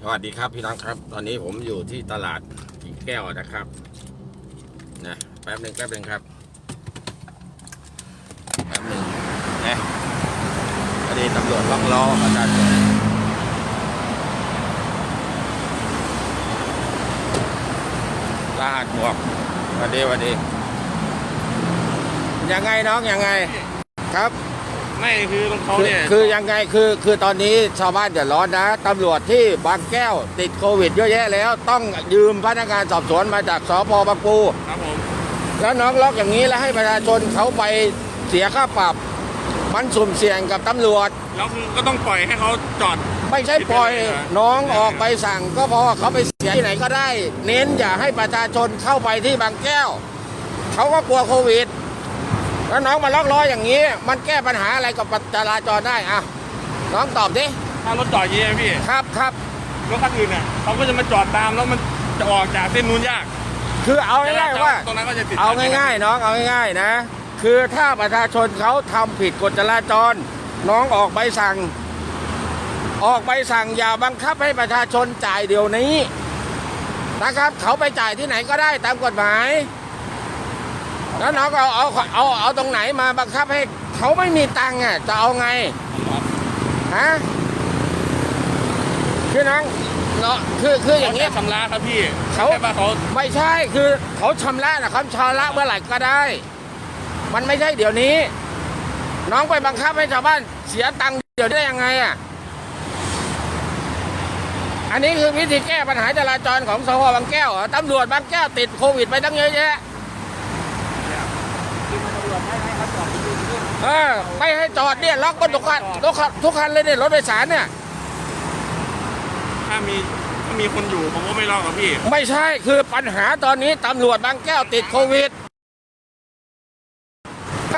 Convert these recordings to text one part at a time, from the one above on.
สวัสดีครับพี่น้องครับ ตอนนี้ผมอยู่ที่ตลาดกิ่งแก้วนะครับนะแป๊บหนึ่งแป๊บหนึ่งครับแป๊บหนึ่งนะพอดีตำรวจล็อกล้อประชาชนรหัสบวกสวัสดีสวัสดียังไงน้องยังไงครับ ไม่คือเขาคือเนี่ยคือยังไงคือคือตอนนี้ชาวบ้านเดือดร้อนนะตำรวจที่บางแก้ว ติดโควิดเยอะแยะแล้ว ต้องยืมพนักงานสอบสวนมาจากสพบางปู ครับผมแล้วน้องล็อกอย่างนี้แล้วให้ประชาชนเขาไปเสียค่าปรับ มันสุ่มเสี่ยงกับตำรวจ แล้วคือก็ต้องปล่อยให้เขาจอด ไม่ใช่ปล่อยน้องออกไปสั่ง ก็พอเขาไปเสียที่ไหนก็ได้ เน้นอย่าให้ประชาชนเข้าไปที่บางแก้วเขาก็กลัวโควิด แล้วน้องมาล็อกล้ออย่างนี้ มันแก้ปัญหาอะไรกับจราจรได้อะน้องตอบดิถ้ารถจอดอย่างนี้พี่ ครับครับรถคันอื่นเนี่ยเขาก็จะมาจอดตามแล้วมันจะออกจากเส้นนู้นยาก คือเอาง่ายๆว่า ตรงนั้นก็จะติดเอาง่ายๆน้องเอาง่ายๆนะ คือถ้าประชาชนเขาทำผิดกฎจราจร น้องออกใบสั่ง ออกใบสั่งอย่าบังคับให้ประชาชนจ่ายเดี๋ยวนี้นะครับ เขาไปจ่ายที่ไหนก็ได้ตามกฎหมาย แล้วน้องเอาเอาเอาเอาตรงไหนมาบังคับให้เขาไม่มีตังค์อะจะเอาไงฮะคือน้องเนาะคือคืออย่างเขาเงี้แค่ยชำระครับพี่เขา แค่ว่าเขาไม่ใช่คือเขาชำระนะเขาชำระเมื่อไหร่ก็ได้ มันไม่ใช่เดี๋ยวนี้ น้องไปบังคับให้ชาวบ้านเสียตังค์เดี๋ยวได้ยังไงอะอันนี้คือวิธีแก้ปัญหาจราจรของสพบางแก้วเหรอตำรวจบางแก้วติดโควิดไปตั้งเยอะแยะ เออไม่ให้จอดเนี่ยล็อกก็ทุกคันทุกคันทุกคันเลยเนี่ยรถโดยสารเนี่ย ถ้ามีถ้ามีคนอยู่ผมก็ไม่รอกับพี่ ไม่ใช่คือปัญหาตอนนี้ตำรวจบางแก้วติดโควิด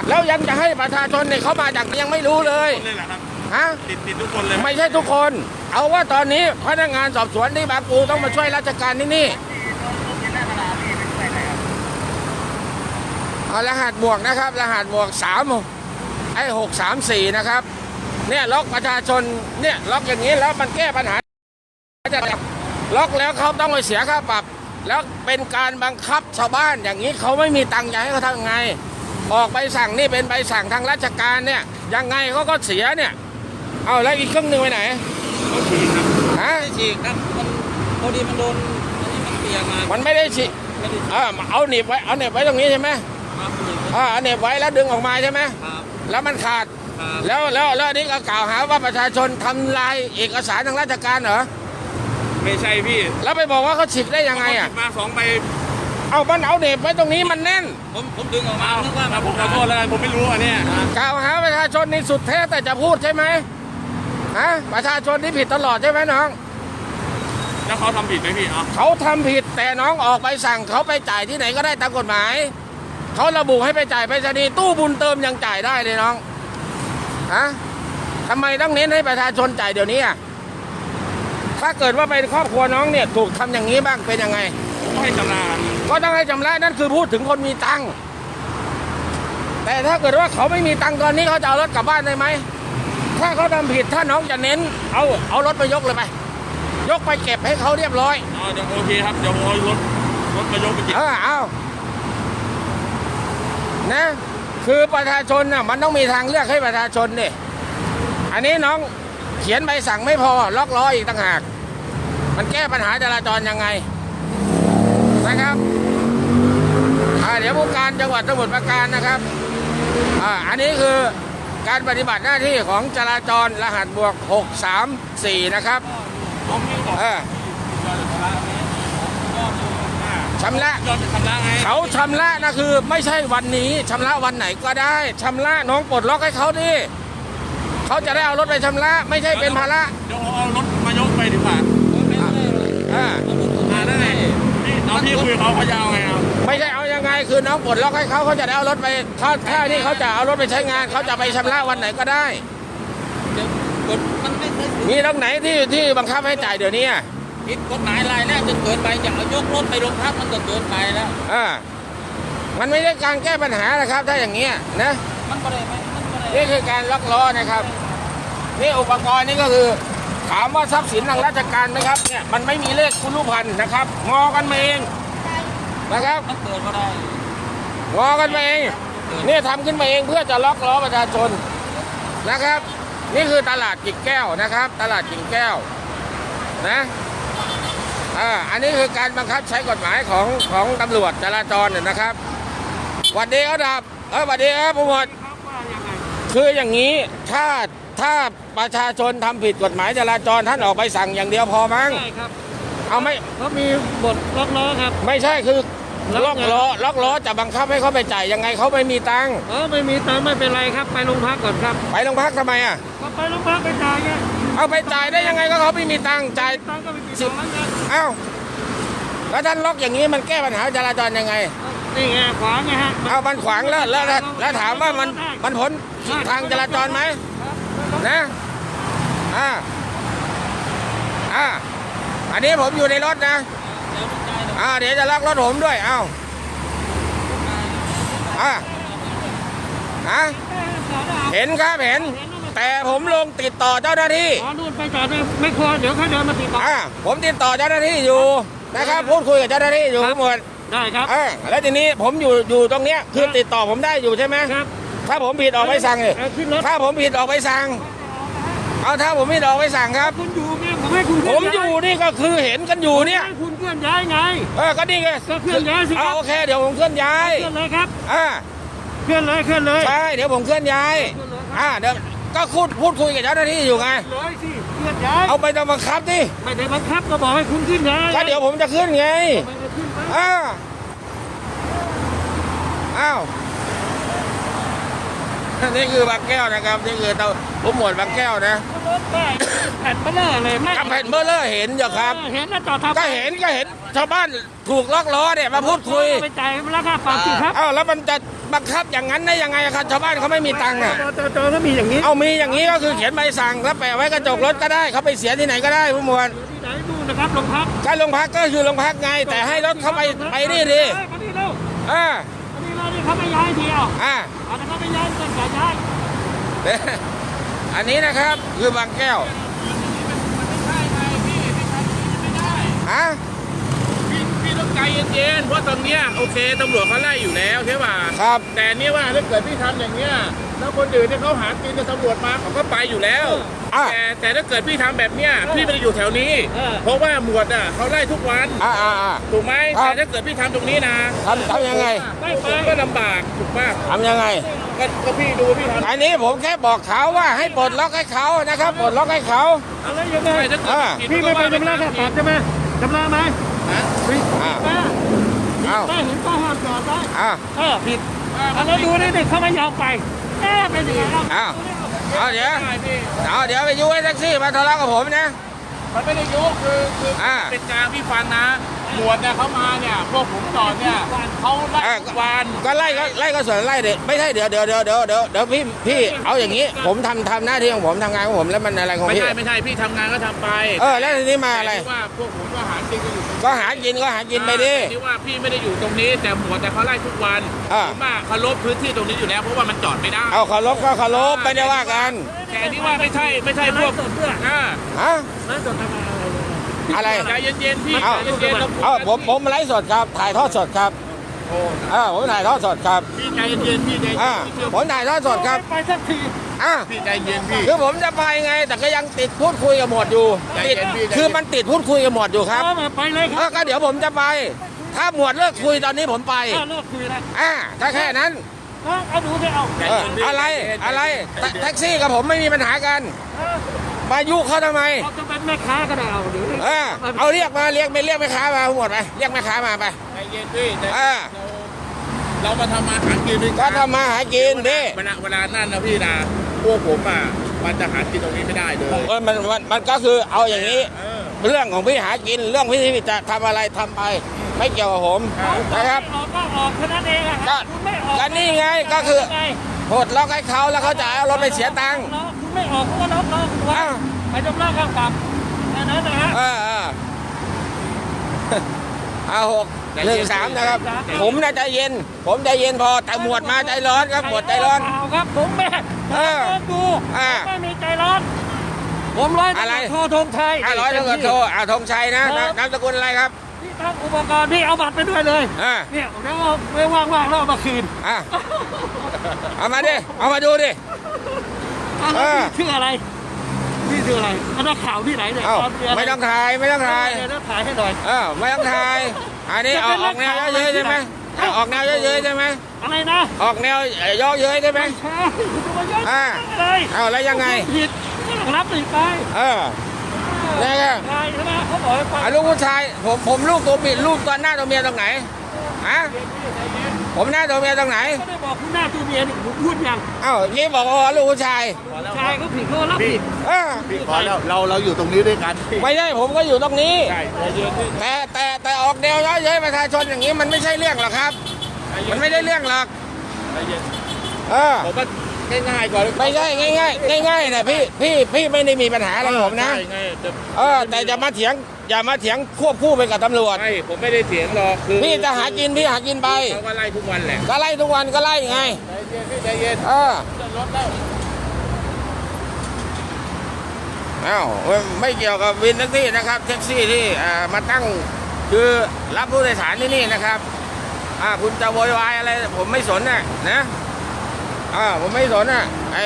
แล้วยังจะให้ประชาชนเนี่ยเขามาจากยังไม่รู้เลยคนเลยแหละครับ ฮะติดติดทุกคนเลยไม่ใช่ทุกคน เอาว่าตอนนี้พนักงานสอบสวนที่บางปูต้องมาช่วยราชการที่นี่เอารหัสบวกนะครับ รหัสบวกสาม ไอ้หกสามสี่นะครับ เนี่ยล็อกประชาชนเนี่ยล็อกอย่างนี้แล้วมันแก้ปัญหาจะล็อกแล้วเขาต้องไปเสียค่าปรับ แล้วเป็นการบังคับชาวบ้านอย่างนี้เขาไม่มีตังค์จะให้เขาทำไง ออกใบสั่งนี่เป็นใบสั่งทางราชการเนี่ยยังไงเขาก็เสียเนี่ยเอาแล้วอีกครึ่งหนึ่งไปไหนเขาฉีดครับฮะไม่ฉีกครับมันพอดีมันโดนอันนี้มันเปียกมามันไม่ได้ฉีไม่ได้เออเอาหนีบไว้เอาหนีบไว้ตรงนี้ใช่ไหมครับอ่าเอาหนีบไว้แล้วดึงออกมาใช่ไหมครับ แล้วมันขาดครับแล้วแล้วแล้วอันนี้ก็กล่าวหาว่าประชาชนทำลายเอกสารทางราชการเหรอ ไม่ใช่พี่แล้วไปบอกว่าเขาฉีกได้ยังไงอะ เขาฉีดมาสองใบเอามันเอาหนีบไว้ตรงนี้มันแน่น ผมผมดึงออกมาอ้าวนึกว่าอะผมขอโทษแล้วกันผมไม่รู้อันเนี้ยกล่าวหาประชาชนในสุดแท้แต่จะพูดใช่ไหมฮะประชาชนที่ผิดตลอดใช่ไหมน้อง แล้วเขาทำผิดไหมพี่เอ๋อเขาทำผิดแต่น้องออกใบสั่งเขาไปจ่ายที่ไหนก็ได้ตามกฎหมาย เขาระบุให้ไปจ่ายไปรษณีย์ตู้บุญเติมยังจ่ายได้เลยน้องฮะทำไมต้องเน้นให้ประชาชนจ่ายเดี๋ยวนี้อะถ้าเกิดว่าเป็นครอบครัวน้องเนี่ย ถูกทำอย่างนี้บ้างเป็นยังไงก็ให้ชำระก็ต้องให้จำระนั่นคือพูดถึงคนมีตังค์แต่ถ้าเกิดว่าเขาไม่มีตังค์ตอนนี้เขาจะเอารถกลับบ้านได้ไหมถ้าเขาทำผิดถ้าน้องจะเน้น เอาเอารถไปยกเลยไปยกไปเก็บให้เขาเรียบร้อยอ๋อเดี๋ยวโอเคครับเดี๋ยวผมเอารถรถมายกไปเก็บเออเอา นะ คือประชาชนน่ะมันต้องมีทางเลือกให้ประชาชนดิอันนี้น้องเขียนใบสั่งไม่พอล็อกล้ออีกต่างหาก มันแก้ปัญหาจราจรยังไงนะครับอ่าเดี๋ยวผู้การจังหวัดสมุทรปราการนะครับอ่าอันนี้คือการปฏิบัติหน้าที่ของจราจรรหัสบวก 634 นะครับ ผมไม่บอก เออ ชำระยอดชำระไงเขาชำระนะคือ ไม่ใช่วันนี้ชำระวันไหนก็ได้ชำระน้องปลดล็อกให้เขาดิเขาจะได้เอารถไปชำระ ไม่ใช่เป็นภาระเดี๋ยวเอารถมายกไปดีกว่าไม่ได้อ่าอ่าได้ไงนี่ตอนที่คุยกับเขาเขาจะเอาไงเอาไม่ใช่เอายังไงคือน้องปลดล็อกให้เขาเขาจะได้เอารถไปเขาถ้านี่เขาจะเอารถไปใช้งานเขาจะไปชำระวันไหนก็ได้ เดี๋ยวกฎมันไม่เคยมีตรงไหนที่ที่บังคับให้จ่ายเดี๋ยวนี้อะ ผิดกฎหมายรายแรกจนเกินไปอย่าเอายกรถไปโรงพักมันก็เกินไปแล้ว อ่า มันไม่ใช่การแก้ปัญหานะครับ ถ้าอย่างเงี้ยนะ มันก็ได้ไหมมันก็ได้นี่คือการล็อกล้อนะครับ นี่อุปกรณ์นี่ก็คือทถามว่าทรัพย์สินทางราชการไหมครับเนี่ยมันไม่มีเลขคุณรูปพันธ์นะครับ งอกันมาเองนะครับมันเกิดก็ได้งอกันมาเองนี่ทำขึ้นมาเองเพื่อจะล็อกล้อประชาชนนะครับ นี่คือตลาดกิ่งแก้วนะครับ ตลาดกิ่งแก้วนะ อ่าอันนี้คือการบังคับใช้กฎหมายของของตำรวจจราจรเนี่ยนะครับหวัดดีครับดับเออหวัดดีครับผู้หมวดครับว่ายังไงคืออย่างนี้ถ้าถ้าประชาชนทำผิดกฎหมายจราจรท่านออกไปสั่งอย่างเดียวพอมั้งใช่ครับเอาไม่เขามีบทล็อกล้อครับ ไม่ใช่คือแล้ล็วอกไงล้อล็อกล้อจะบังคับให้เขาไปจ่ายยังไงเขาไม่มีตังค์เออไม่มีตังค์ไม่เป็นไรครับ ไปโรงพักก่อนครับ ไปโรงพักทำไมอะก็ไปโรงพักไปจ่ายไง เอาไปจ่ายได้ยังไงก็เขาไม่มีตังค์จ่ายตังค์ก็ไปติดสิต่บอไงเอ้าแล้วท่านล็อกอย่างนี้มันแก้ปัญหาจราจรยังไง นี่ไงขวางไงฮะเอามันขวางแล้วแล้วแล้วแล้วถามว่ามันมันพ้นทางจราจรไหมนะอ่าอ่าอันนี้ผมอยู่ในรถนะเดี๋ยวมันจ่ายเดี๋ยวอ่าเดี๋ยวจะล็อกรถผมด้วยเอ้าอ่าฮะเห็นครับเห็น แต่ผมลงติดต่อเจ้าหน้าที่อ๋อนู่นไปจอดเลยไม่ควรเดี๋ยวเขาเดินมาติดต่ออ่าผมติดต่อเจ้าหน้าที่อยู่นะครับพูดคุยกับเจ้าหน้าที่อยู่ทั้งหมดได้ครับอ่าแล้วทีนี้ผมอยู่อยู่ตรงเนี้ยคือติดต่อผมได้อยู่ใช่ไหมครับถ้าผมผิดออกไปสั่งเลยเอาขึ้นรถถ้าผมผิดออกไปสั่ง เอาถ้าผมผิดออกไปสั่งครับคุณอยู่ไงผมให้คุณผมอยู่นี่ก็คือเห็นกันอยู่เนี่ยให้คุณเคลื่อนย้ายไงเออก็นี่ไงก็เคลื่อนย้ายสิครับเอาโอเคเดี๋ยวผมเคลื่อนย้ายเคลื่อนเลยครับอ่าเคลื่อนเลยเคลื่อนเลยใช่เดี๋ยวผมเคลื่อนย้ายอ่าเดี๋ยว ก็พูดพูดคุยกับเจ้าหน้าที่อยู่ไงเลยสิเคลื่อนย้ายเอาไปจะบังคับดิไม่ได้บังคับก็บอกให้คุณขึ้นย้ายก็เดี๋ยวผมจะขึ้นไง ไม่ได้ขึ้นไปอ้าวอ้าว นี่คือบางแก้วนะครับ นี่คือเตาผมหมวดบางแก้วนะรถได้แผ่นเบลอเลยไม่กับเห็นเบอร์เลอร์เห็นอยู่ครับ เห็นแล้วจอดทำก็เห็นก็เห็นชาวบ้านถูกล็อกล้อเนี่ยมาพูดคุย ไปจ่ายราคาปรับสิครับ อ้าวแล้วมันจะ บังคับอย่างนั้นได้ยังไงอะครับชาวบ้านเขาไม่มีตังค์อะจอจอถ้ามีอย่างนี้เอามีอย่างนี้ก็คือเขียนใบสั่งแล้วแปะไว้กระจกรถก็ได้เขาไปเสียที่ไหนก็ได้ผู้หมวดที่ไหนดูนะครับโรงพักการลงพักก็คือลงพักไง แต่ให้รถเข้าไปไปนี่ดิมานี่เร็วอ่ามานี่เราดิเขาไม่ย้ายทีเอาอ่าเอาแต่เขาไม่ย้ายก็จะย้ายอันนี้นะครับคือบางแก้วใช่ไงพี่พี่ทำอย่างนี้ไม่ได้ฮะพี่พี่ต้องใจ เย็นๆเพราะตรงเนี้ยโอเคตำรวจเขาไล่อยู่แล้วใช่ป่ะครับ แต่นี่ว่าถ้าเกิดพี่ทำอย่างเงี้ยแล้วคนอื่นที่เขาหากินกับตำรวจมาเขาก็ไปอยู่แล้ว อะ แต่แต่ถ้าเกิดพี่ทำแบบเนี้ยพี่ไม่ได้อยู่แถวนี้เพราะว่าหมวดอะเขาไล่ทุกวันอ่าอ่าอ่า ถูกไหมครับ แต่ถ้าเกิดพี่ทำตรงนี้นะทำทำยังไงไม่ไปก็ลำบากถูกป่ะทำยังไง ก็ก็พี่ดูพี่ทำอันนี้ผมแค่บอกเขาว่าให้ปลดล็อกให้เขานะครับปลดล็อกให้เขา อะไรยังไงไม่ถ้าเกิดอ่าผิดพี่ไม่ไปก็ชำระค่าปรับใช่ไหมชำระไหมฮะผิด อ่าป้าอ้าวป้าเห็นป้าห้ามจอดไหมอ่าเออผิดเอาแล้วดูนี่ดิเขาไม่ยอมไปเอ๊ะเป็นยังไงครับอ้าวเอาเดี๋ยวได้พี่เอาเดี๋ยวไปยุ้ยแท็กซี่มาทะเลาะกับผมนะ มันไม่ได้ยุคือคืออาเป็นกลางพี่ฟังนะ หมวดเนี่ยเขามาเนี่ยพวกผมจอดเนี่ยเขาไล่อ่าทุกวันก็ไล่ก็ไล่ก็ส่วนไล่เด็ไม่ใช่เดี๋ยวเดี๋ยวเดี๋ยวเดี๋ยวเดี๋ยวเดี๋ยวพี่พี่เอาอย่างนี้ ผมทำทำหน้าที่ของผมทำงานของผมแล้วมันอะไรของไม่พี่ใช่ไม่ใช่พี่ทำงานก็ทำไปเออแล้วทีนี้มาอะไรแต่ที่ว่าพวกผมก็หากินกันอยู่ก็หากินก็หากินไปดิ แต่ที่ว่าพี่ไม่ได้อยู่ตรงนี้แต่หมวดแต่เขาไล่ทุกวันอ่า ผมว่าเขาลบพื้นที่ตรงนี้อยู่แล้วเพราะว่ามันจอดไม่ได้เอาเคารพก็เคารพไม่ได้ว่ากันแต่ที่ว่าไม่ใช่ไม่ใช่พวกอ่าฮะแล้วจอดทำอะไรเลย อะไร ใจเย็นๆพี่เอ้า ใจเย็นๆเราคุยเอ้ากันผมผมไลฟ์สดครับ ถ่ายทอดสดครับโอ้เออผมถ่ายทอดสดครับพี่ใจเย็นๆพี่ใจเย็อ่านๆพี่เชื่อผมถ่ายทอดสดครับไปสักทีอ่าพี่ใจเย็นพี่ คือผมจะไปไง แต่ก็ยังติดพูดคุยกับหมวดอยู่ใจติดเย็นพี่ใจเย็น คือมันติดพูดคุยกับหมวดอยู่ครับเอามาไปเลยคเอรัอบก็เดี๋ยวผมจะไป ถ้าหมวดเลิกคุยตอนนี้ผมไปเอาเลิกคุยแล้วอ่าถ้าแค่นั้นเอาเอาดูไปเอาเอออะไรอะไรแท็แท็กซี่กับผมไม่มีปัญหากัน มายุเขาทำไมเอาจะเป็นแม่ค้าก็ได้เอาเดี๋ยวเออเอาเรียกมาเรียกไม่เรียกแม่ค้ามาหมดไปเรียกแม่ค้ามาไปใจเย็นพี่ใจเย็นอ่าเราเรามาทำมาหากินด้วยก็กันทำมาหากินดิเวลาเวลานั่นนะพี่นะพวกผมอะมันจะหากินตรงนี้ไม่ได้เลยเออมันมันมันก็คือเอาอย่างนี้เออเรื่องของพี่หากินเรื่องพี่ที่จะทำอะไรทำไปไม่เกี่ยวกับผมนะครับออกก็ออกแค่นั้นเองอะก็คุณไม่ออกก็นี่ไงก็คือไงปลดล็อกให้เขาแล้วเขาจะเอารถไปเสียตังค์คุณ ไม่ออกคุณก็ล็อกล็อกคุณว่าอ้าวไปจำระค่าปรับแค่นั้นนะฮะ เออเออเอาหกหนึ่งสามนะครับ ผมน่าใจเย็น ผมใจเย็นพอแต่หมวดมาใจร้อนครับหมวดใจร้อน เปล่าครับผมแม่เออผมดูอ่าผมไม่มีใจร้อน ผมร้อยตำอะไรรวจโทธงชัยอะร้อยตำรวจโทอะธงชัยนะนะนามสกุลอะไรครับที่ตั้งอุปกรณ์ที่เอาบัตรไปด้วยเลย อ่าเนี่ยแล้วเอาไว้ว่างๆแล้วเอามาคืน อะเอามาดิ เอามาดูดิอะ เออพี่ชื่ออะไรพี่ชื่ออะไรอันนักข่าวที่ไหนเนี่ยเอ้าตนเรียนไม่ต้องถ่ายไม่ต้องถ่าย เดี๋ยวถ่ายให้หน่อย เออไม่ต้องถ่าย อันนี้ออกออกแนวเยอะๆใช่ไหมออกแนวเยอะๆใช่ไหมอะไรนะออกแนวย่อเย้ยใช่ไหม ใช่คุณจะมาย้อนอ่า อะไรเอาแล้วยังไง ผิดก็ต้องรับผิดไปเออแล้วก็ใช่ใช่ไหมเขาบอกให้ไปอะลูกผู้ชายผมผมลูกตัวปิดลูกตัวหน้าตัวเมียตรงไหนฮะ ผมหน้าตัวเมียตรงไหนก็ได้บอกคุณหน้าตัวเมียนี่ผมพูดยังเอ้ายี่บอกว่าลูกผู้ชายชายเขาผิดเขารับผิดเออพี่ขอแล้วเราเราอยู่ตรงนี้ด้วยกันไม่ได้ผมก็อยู่ตรงนี้ ใช่ใจเย็นพี่แต่แต่แต่ออกแนวย่อเย้ยประชาชนอย่างนี้มันไม่ใช่เรื่องหรอกครับ มันไม่ได้เรื่องหรอกใจเย็นเออผมว่าง่ายๆก่อนไม่ใช่ง่ายๆง่ายๆนะพี่พี่พี่ไม่ได้มีปัญหาอะไรกับผมนะใช่ไงแต่เออแต่จะมาเถียง อย่ามาเถียงควบคู่ไปกับตำรวจ ไม่ผมไม่ได้เถียงหรอกคือพี่จะหากินพี่หากินไป เขาก็ไล่ทุกวันแหละก็ไล่ทุกวันก็ไล่ไง ใจเย็นพี่ใจเย็นเออ จะลดแล้วอ้าวไม่ไม่เกี่ยวกับวินแท็กซี่นะครับแท็กซี่ที่อ่ามาตั้งคือรับผู้โดยสารที่นี่นะครับอ่าคุณจะโวยวายอะไร ผมไม่สนน่ะนะอ่าผมไม่สนน่ะไอ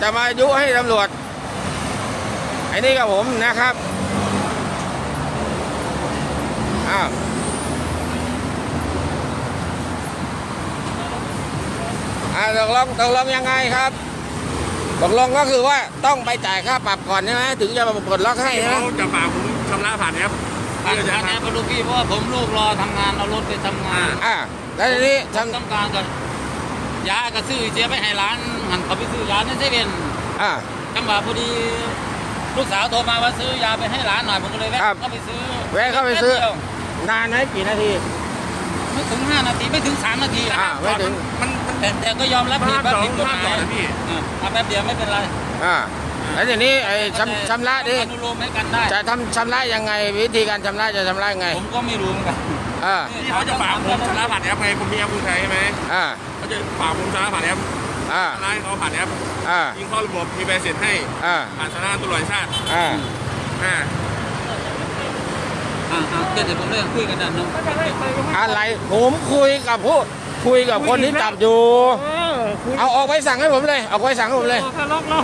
จะมายุให้ตำรวจไอ้นี่กับผมนะครับอ้าวอ่าตกลงตกลงยังไงครับตกลงก็คือว่าต้องไปจ่ายค่าปรับก่อนใช่ไหมถึงจะมาปลดล็อกให้ใช่ไหมเขาจะฝากผมชำระผ่านแอปผ่านทางแอปลูกพี่เพราะว่าผมลูกรอทำงานเอารถไปทำงานอ่าแล้วทีนี้ผมทำต้องการกับยาก็ซื้อเสียไปให้ร้านหันเขาไปซื้อยาในเซเว่นอ่าจังหวะพอดีลูกสาวโทรมาว่าซื้อยาไปให้ร้านหน่อยผมก็เลยแวะครับเข้าไปซื้อแวะเข้าไปซื้อแป๊บดียว นานไหมกี่นาที ไม่ถึง 5 นาทีไม่ถึง 3 นาทีอ่าไม่ถึง มันมันแต่แต่ก็ยอมรับผิดว่าผิดกฎหห้ามมาจอยดนะพี่เออเอาแป๊บเดียวไม่เป็นไรอ่าแล้วทีนี้ไอ้ชำชำระดิอนุโลมให้กันได้ จะทำชำระยังไง วิธีการชำระจะชำระยังไง ผมก็ไม่รู้เหมือนกันอ่าที่เขาจะฝากผมชำระผ่านแอปไงผมมีแอปคุณใช้ใช่ไหมอ่าเขาจะฝากผมชำระผ่านแอปอ่าชำระให้เขาผ่านแอปอ่ายิงเข้าระบบมีใบเสร็จให้อ่าผ่านสำนักงานตำรวจแห่งชาติอ่าอ่า อ่าอ่าเดี๋ยวผมเรื่องคุยกันนะน้องก็จะให้ไปก็ไม่อะไรผมคุยกับผู้คุยกับคนที่จับอยู่ เออคุณเอาออกไปสั่งให้ผมเลยเอาไปสั่งให้ผมเลยบอกกันล็อกล้อ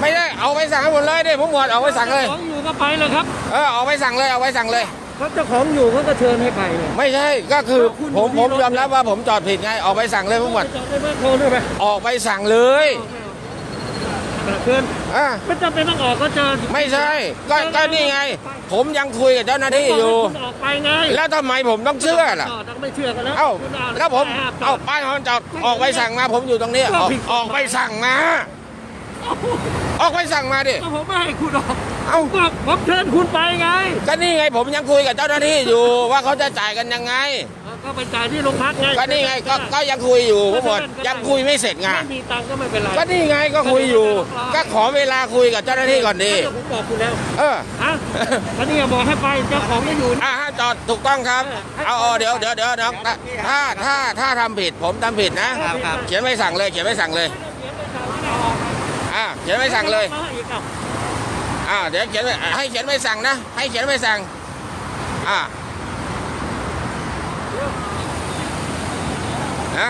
ไม่ได้เอาไปสั่งให้ผมเลยดิผมหมดเอาไปสั่งเลย ของอยู่ก็ไปเลยครับเออเอาไปสั่งเลยเอาไปสั่งเลย เขาเจ้าของอยู่เขาก็เชิญให้ไปเลย ไม่ใช่ก็คือแล้วคุณผมอยู่ผมที่รถยอมรับว่าผมจอดผิดไงออกไปสั่งเลยผมหมดจอดได้ไหมโทรด้วยไหมออกไปสั่งเลย เชิญอะไม่จำเป็นต้องออกก็เจอไม่ใช่ก็ก็นี่ไง ผมยังคุยกับเจ้าหน้าที่อยู่ คุณออกไปไงแล้วทำไมผมต้องเชื่อล่ะ จอดต้องไม่เชื่อกันแล้วเอ้าคุณอแล้วผมห้จเอาอดป้ายเขาจอดออกไปสั่งมาผมอยู่ตรงนี้ออกออกไปสั่งมาออกไปสั่งมาดิ ก็ผมไม่ให้คุณออกเอ้า ก็ผมเชิญคุณไปไง ก็นี่ไงผมยังคุยกับเจ้าหน้าที่อยู่ ว่าเขาจะจ่ายกันยังไง ก็ไปจ่ายที่โรงพักไงก็นี่ไงก็ก็ยังคุยอยู่ผมหมดยังคุยไม่เสร็จไงไม่มีตังค์ก็ไม่เป็นไรก็นี่ไงก็คุยอยู่ ก็ขอเวลาคุยกับเจ้าหน้าที่ก่อนดีก็ผมบอกคุณแล้วเออฮะก็นี่บอกให้ไปเจ้าของไม่อยู่อ่าฮะจอดถูกต้องครับเอาเอาเดี๋ยวเดี๋ยวเดี๋ยวน้องถ้าถ้าถ้าทำผิดผมทำผิดนะครับครับเขียนใบสั่งเลยเขียนใบสั่งเลยอ่าเขียนใบสั่งเลยอ่าเดี๋ยวเขียนใบให้เขียนใบสั่งนะ ให้เขียนใบสั่งอ่า นะ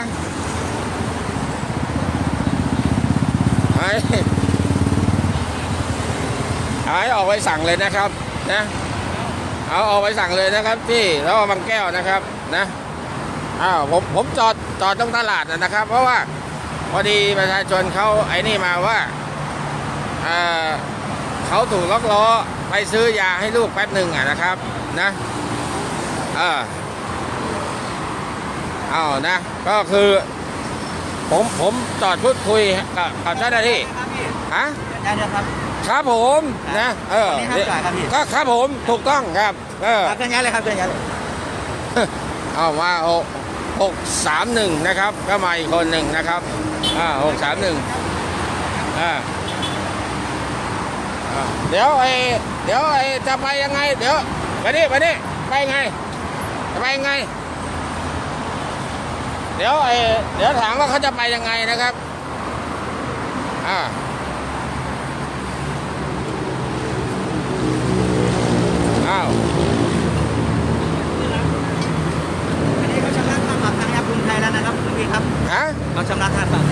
ไอ้ไอ้ออกไปสั่งเลยนะครับนะเอาเอาไปสั่งเลยนะครับที่แล้วบางแก้วนะครับนะอ้าวผมผมจอดจอดตรงตลาดนะนะครับ เพราะว่าพอดีประชาชนเขาไอ้นี่มาว่าเออเขาถูกล็อกล้อไปซื้อยาให้ลูกแป๊บหนึ่งอะนะครับนะเออเอานะ ก็คือผมผมจอดพูดคุยกับกับเจ้าหน้าที่ฮะได้แล้วครับ ครับผมนะเออวันนี้ห้ามจ่ายครับพี่ ก็ครับผมถูกต้องครับ เออเคลื่อนย้ายเลยครับเคลื่อนย้ายเลยเอามาหกหกสามหนึ่งนะครับ ก็มาอีกคนหนึ่งนะครับอ่าหกสามหนึ่งอ่าอ่าเดี๋ยวไอ้เดี๋ยวไอ้จะไปยังไง เดี๋ยวไปนี่ไปนี่ไปไงจะไปยังไง เดี๋ยวไอเดี๋ยวถามว่าเขาจะไปยังไงนะครับ อ่าอ้าวอันี้เขาชำระค่าปรับทางแอปกรุไทยแล้วนะครับคุณพี่ครับฮะเขชำระค่าปรับ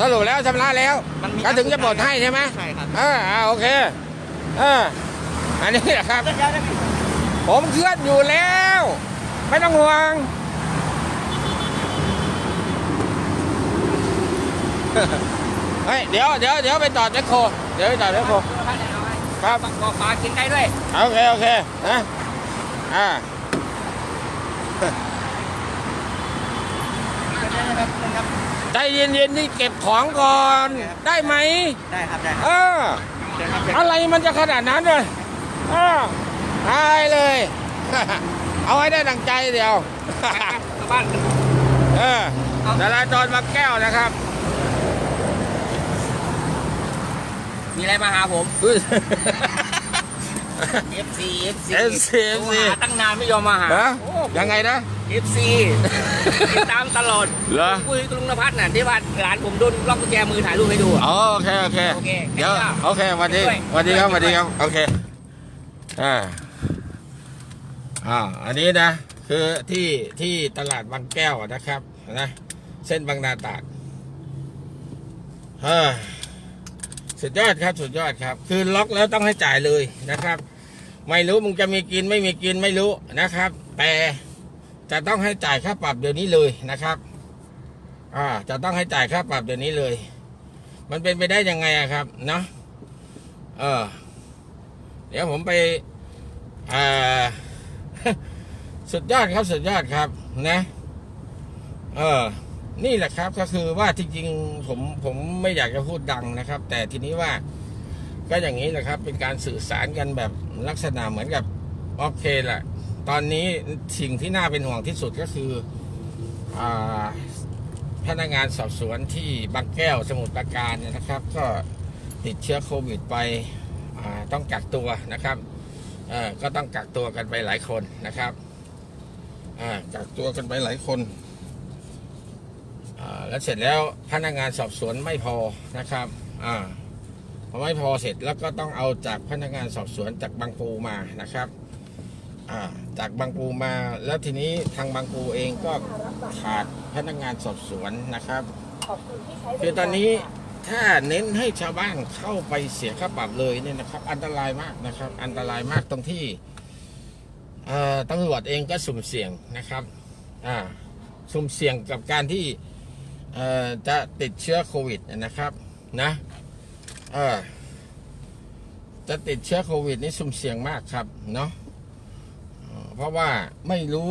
สรุปแล้วชำระแล้วมันก็ถึงจะปลดให้ใช่ไหมใช่ครับอออ่าโอเคอ่าอันนี้แหละครับ ผมเคลื่อนอยู่แล้ว ไม่ต้องห่วง เฮ้ยเดี๋ยวเดี๋ยวเดี๋ยวไปจอดแมคโครเดี๋ยวไปจอดแมคโครครับก็ปลากินได้ด้วยโอเคโอเคนะอ่าใจเย็นๆนี่เก็บของก่อนได้ไหมได้ครับได้เออเชิญครับอะไรมันจะขนาดนั้นเลยเออตายเลย เอาให้ได้ดังใจเดียวกลับบ้านเออจราจรบางแก้วนะครับ มีอะไรมาหาผม FC FC FC โทรหาตั้งนานไม่ยอมมาหาฮะโอ้ ยังไงนะ FC ติดตามตลอดเหรอ คุยกับลุงนภัสน่ะที่ว่าหลานผมโดนล็อกกุญแจมือถ่ายรูปให้ดูอะ อ๋อโอเค โอเค โอเคเดี๋ยวแค่นี้โอเคสวัสดีด้วยสวัสดีครับสด้วยวัสดีครับ โอเค อ่า อ่า อันนี้นะ คือที่ที่ตลาดบางแก้วอะนะครับ นะ เส้นบางนาตราดเฮ้ย สุดยอดครับสุดยอดครับ คือล็อกแล้วต้องให้จ่ายเลยนะครับ ไม่รู้มึงจะมีกินไม่มีกินไม่รู้นะครับ แต่จะต้องให้จ่ายค่าปรับเดี๋ยวนี้เลยนะครับอ่าจะต้องให้จ่ายค่าปรับเดี๋ยวนี้เลย มันเป็นไปได้ยังไงอะครับเนาะเออเดี๋ยวผมไปอ่าสุดยอดครับสุดยอดครับนะ เออ นี่แหละครับก็คือว่าจริงๆผมผมไม่อยากจะพูดดังนะครับ แต่ทีนี้ว่าก็อย่างนี้แหละครับ เป็นการสื่อสารกันแบบลักษณะเหมือนกับโอเคแหละตอนนี้สิ่งที่น่าเป็นห่วงที่สุดก็คืออพนักงานสอบสวนที่บางแก้วสมุทรปราการเนี่ยนะครับ ก็ติดเชื้อโควิดไปต้องกักตัวนะครับก็ต้องกักตัวกันไปหลายคนนะครับกักตัวกันไปหลายคน แล้วเสร็จแล้วพนักงานสอบสวนไม่พอนะครับอ่าพอไม่พอเสร็จแล้วก็ต้องเอาจากพนักงานสอบสวนจากบางปูมานะครับอ่าจากบางปูมา แล้วทีนี้ทางบางปูเองก็ขาดพนักงานสอบสวนนะครับคือตอนนี้ถ้าเน้นให้ชาวบ้านเข้าไปเสียค่าปรับเลยเนี่ยนะครับ อันตรายมากนะครับ อันตรายมากตรงที่ตำรวจเองก็สุ่มเสี่ยงนะครับ อ่า สุ่มเสี่ยงกับการที่ จะติดเชื้อโควิดนะครับนะจะติดเชื้อโควิดนี่สุ่มเสี่ยงมากครับเนาะเพราะว่าไม่รู้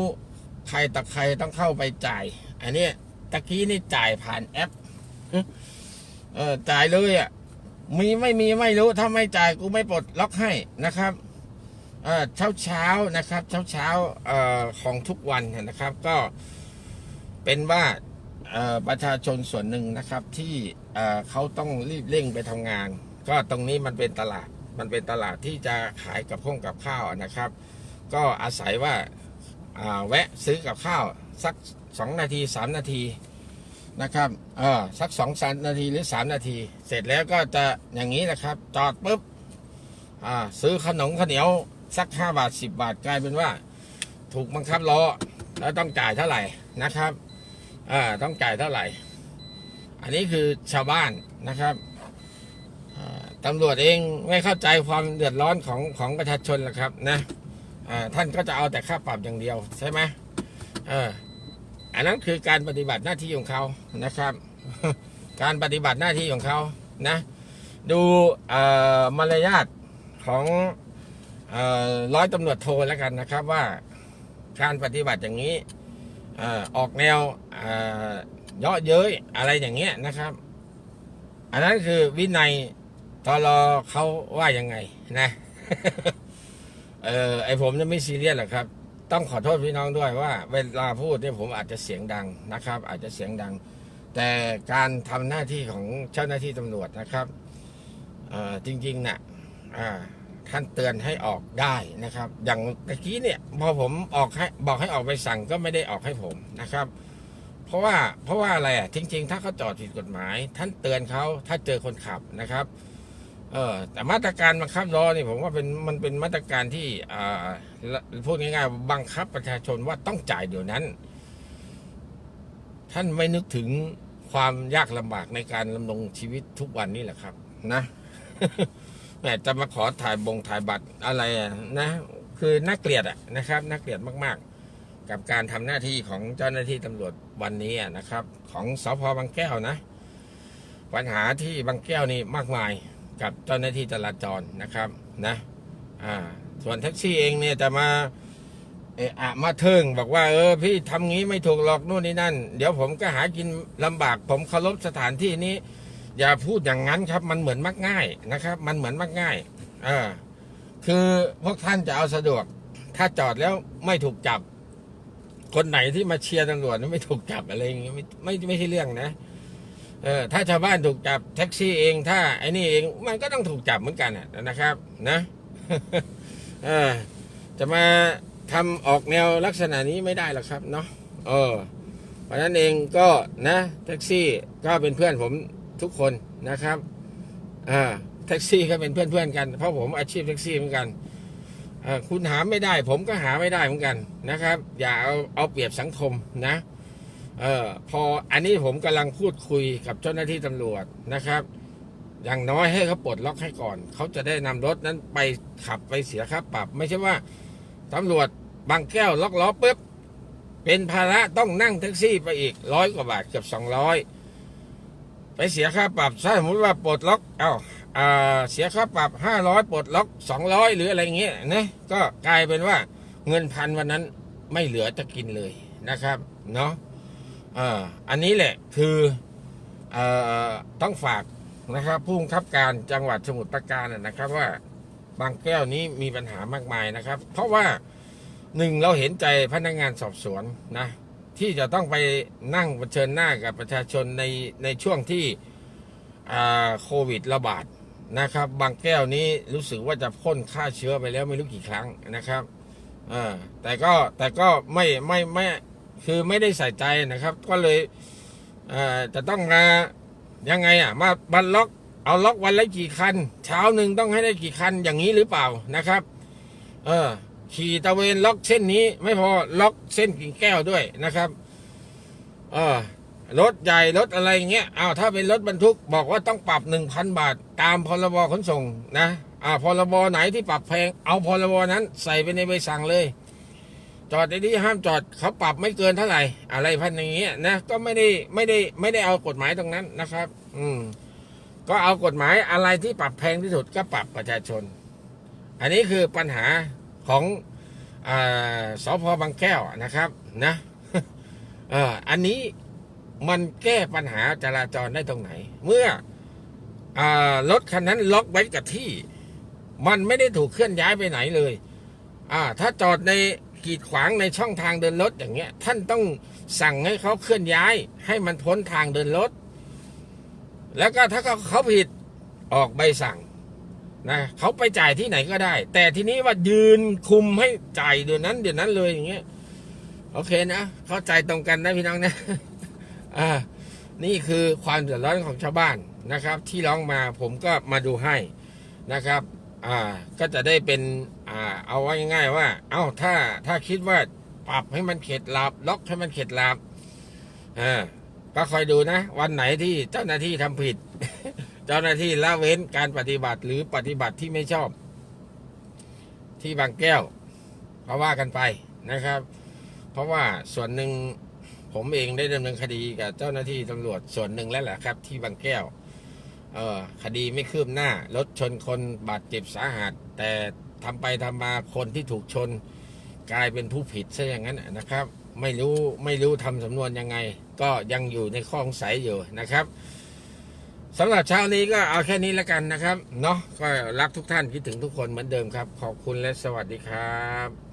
ใครต่ใครต้องเข้าไปจ่าย อันนี้ตะกี้นี่จ่ายผ่านแอปเออจ่ายเลยอะมีไม่มีไม่รู้ถ้าไม่จ่ายกูไม่ปลดล็อกให้นะครับเช้าเช้านะครับ เช้าเช้าของทุกวันนะครับ ก็เป็นว่า ประชาชนส่วนหนึ่งนะครับที่เขาต้องรีบเร่งไปทำงาน ก็ตรงนี้มันเป็นตลาดมันเป็นตลาดที่จะขายกับข้องกับข้าวนะครับ ก็อาศัยว่าแวะซื้อกับข้าวสักสองนาทีสามนาทีนะครับเออสักสองสามนาทีหรือสามนาที เสร็จแล้วก็จะอย่างนี้นะครับ จอดปุ๊บอ่าซื้อขนมข้าวเหนียวสักห้าบาทสิบบาทกลายเป็นว่า ถูกบังคับล้อแล้วต้องจ่ายเท่าไหร่นะครับ อ่าต้องจ่ายเท่าไหร่ อันนี้คือชาวบ้านนะครับตำรวจเองไม่เข้าใจความเดือดร้อนของของประชาชนหรอกครับนะท่านก็จะเอาแต่ค่าปรับอย่างเดียวใช่ไหมเอออันนั้นคือการปฏิบัติหน้าที่ของเขานะครับ การปฏิบัติหน้าที่ของเขานะดูมารยาทของร้อยตำรวจโทแล้วกันนะครับว่าการปฏิบัติอย่างนี้ ออกแนวเอ่อเยาะเย้ยอะไรอย่างเงี้ยนะครับ อันนั้นคือวินัยตลอเขาว่ายังไงนะเออไอผมจะไม่ซีเรียสหรอกครับ ต้องขอโทษพี่น้องด้วยว่า เวลาพูดเนี่ยผมอาจจะเสียงดังนะครับ อาจจะเสียงดัง แต่การทำหน้าที่ของเจ้าหน้าที่ตำรวจนะครับเออจริงๆนะ่ะอ่า ท่านเตือนให้ออกได้นะครับ อย่างตะกี้เนี่ยพอผมออกให้บอกให้ออกไปสั่งก็ไม่ได้ออกให้ผมนะครับ เพราะว่าเพราะว่าอะไรอะจริง ๆ ถ้าเขาจอดผิดกฎหมาย ท่านเตือนเขาถ้าเจอคนขับนะครับเออแต่มาตรการบังคับล้อนี่ผมว่าเป็นมันเป็นมาตรการที่อ่าพูดง่ายๆบังคับประชาชนว่าต้องจ่ายเดี๋ยวนั้น ท่านไม่นึกถึงความยากลำบากในการดำรงชีวิตทุกวันนี้แหละครับ นะ แหมจะมาขอถ่ายบงถ่ายบัตรอะไรนะ คือน่าเกลียดอะนะครับน่าเกลียดมากๆ กับการทำหน้าที่ของเจ้าหน้าที่ตำรวจวันนี้นะครับ ของสพบางแก้วนะ ปัญหาที่บางแก้วนี่มากมายกับเจ้าหน้าที่จราจรนะครับนะอ่าส่วนแท็กซี่เองเนี่ยจะมาเอะอะมาเทิงบอกว่า เออ พี่ทำงี้ไม่ถูกหรอกนู่นนี่นั่น เดี๋ยวผมก็หากินลำบาก ผมเคารพสถานที่นี้ อย่าพูดอย่างนั้นครับ มันเหมือนมักง่ายนะครับ มันเหมือนมักง่ายเออคือพวกท่านจะเอาสะดวก ถ้าจอดแล้วไม่ถูกจับ คนไหนที่มาเชียร์ตำรวจไม่ถูกจับอะไรอย่างเงี้ยไม่ไม่ไม่ใช่เรื่องนะเออถ้าชาวบ้านถูกจับแท็กซี่เอง ถ้าไอ้นี่เองมันก็ต้องถูกจับเหมือนกันนะนะครับ นะเออจะมาทำออกแนวลักษณะนี้ไม่ได้หรอกครับเนาะเออเพราะนั้นเองก็นะแท็กซี่ก็เป็นเพื่อนผม ทุกคนนะครับอ่าแท็กซี่ก็เป็นเพื่อนๆกัน เพราะผมอาชีพแท็กซี่เหมือนกันคุณหาไม่ได้ ผมก็หาไม่ได้เหมือนกันนะครับ อย่าเอาเอาเปรียบสังคมนะเออพออันนี้ผมกำลังพูดคุยกับเจ้าหน้าที่ตำรวจนะครับ อย่างน้อยให้เขาปลดล็อกให้ก่อน เขาจะได้นำรถนั้นไปขับไปเสียค่าปรับ ไม่ใช่ว่าตำรวจบางแก้วล็อกล้อปุ๊บเป็นภาระต้องนั่งแท็กซี่ไปอีกร้อยกว่าบาทเกือบสองร้อย ไปเสียค่าปรับถ้าสมมติว่าปลดล็อกเอ้าอ่าเสียค่าปรับห้าร้อยปลดล็อกสองร้อยหรืออะไรเงี้ยนะก็กลายเป็นว่าเงินพันวันนั้นไม่เหลือจะกินเลยนะครับเนาะอ่าอันนี้แหละคืออต้องฝากนะครับผู้บังคับการจังหวัดสมุทรปราการนะนะครับว่าบางแก้วนี้มีปัญหามากมายนะครับ เพราะว่าหนึ่งเราเห็นใจพนักงานสอบสวนนะ ที่จะต้องไปนั่งเผชิญหน้ากับประชาชนในในช่วงที่อ่าโควิดระบาดนะครับ บางแก้วนี้รู้สึกว่าจะพ่นฆ่าเชื้อไปแล้วไม่รู้กี่ครั้งนะครับอ่าแต่ก็แต่ก็ไม่ไม่ไม่คือไม่ได้ใส่ใจนะครับ ก็เลยอ่อจะต้องมายังไงอะมาบันล็อกเอาล็อกวันละกี่คัน เช้าหนึ่งต้องให้ได้กี่คันอย่างนี้หรือเปล่านะครับ เออ ขี่ตะเวนล็อกเส้นนี้ ไม่พอล็อกเส้นกิ่งแก้วด้วยนะครับเออรถใหญ่รถอะไรเงี้ยอ้าวถ้าเป็นรถบรรทุกบอกว่าต้องปรับหนึ่งพันบาท ตามพรบขนส่งนะอ่าพรบไหนที่ปรับแพง เอาพรบนั้นใส่ไปในใบสั่งเลย จอดในที่ห้ามจอดเขาปรับไม่เกินเท่าไหร่ อะไรพันอย่างเงี้ยนะก็ไม่ได้ไม่ได้ไม่ได้เอากฎหมายตรงนั้นนะครับ อืม ก็เอากฎหมายอะไรที่ปรับแพงที่สุดก็ปรับประชาชน อันนี้คือปัญหา ของอสพบางแก้วนะครับนะอันนี้มันแก้ปัญหาจราจรได้ตรงไหน เมื่ออรถคันนั้นล็อกไว้กับที่ มันไม่ได้ถูกเคลื่อนย้ายไปไหนเลยถ้าจอดในกีดขวางในช่องทางเดินรถอย่างเงี้ย ท่านต้องสั่งให้เขาเคลื่อนย้าย ให้มันพ้นทางเดินรถ แล้วก็ถ้าเขาผิดออกใบสั่ง นะเขาไปจ่ายที่ไหนก็ได้ แต่ทีนี้ว่ายืนคุมให้จ่ายเดือนนั้นเดือนนั้นเลยอย่างเงี้ยโอเคนะเข้าใจตรงกันนะพี่น้องนะอ่านี่คือความเดือดร้อนของชาวบ้านนะครับ ที่ร้องมาผมก็มาดูให้นะครับอ่าก็จะได้เป็นอ่าเอาไว้ง่ายๆว่า เอ้าถ้าถ้าคิดว่าปรับให้มันเข็ดหลับล็อกให้มันเข็ดหลับอ่าก็คอยดูนะ วันไหนที่เจ้าหน้าที่ทำผิด เจ้าหน้าที่ละเว้นการปฏิบัติหรือปฏิบัติที่ไม่ชอบ ที่บางแก้วก็ว่ากันไปนะครับ เพราะว่าส่วนหนึ่งผมเองได้ดำเนินคดีกับเจ้าหน้าที่ตำรวจส่วนหนึ่งแล้วแหละครับ ที่บางแก้วเออคดีไม่คืบหน้ารถชนคนบาดเจ็บสาหัส แต่ทำไปทำมาคนที่ถูกชน กลายเป็นผู้ผิดซะอย่างนั้นนะครับ ไม่รู้ไม่รู้ทำสำนวนยังไง ก็ยังอยู่ในข้อสงสัยอยู่นะครับ สำหรับเช้านี้ก็เอาแค่นี้แล้วกันนะครับ เนาะก็รักทุกท่านคิดถึงทุกคนเหมือนเดิมครับ ขอบคุณและสวัสดีครับ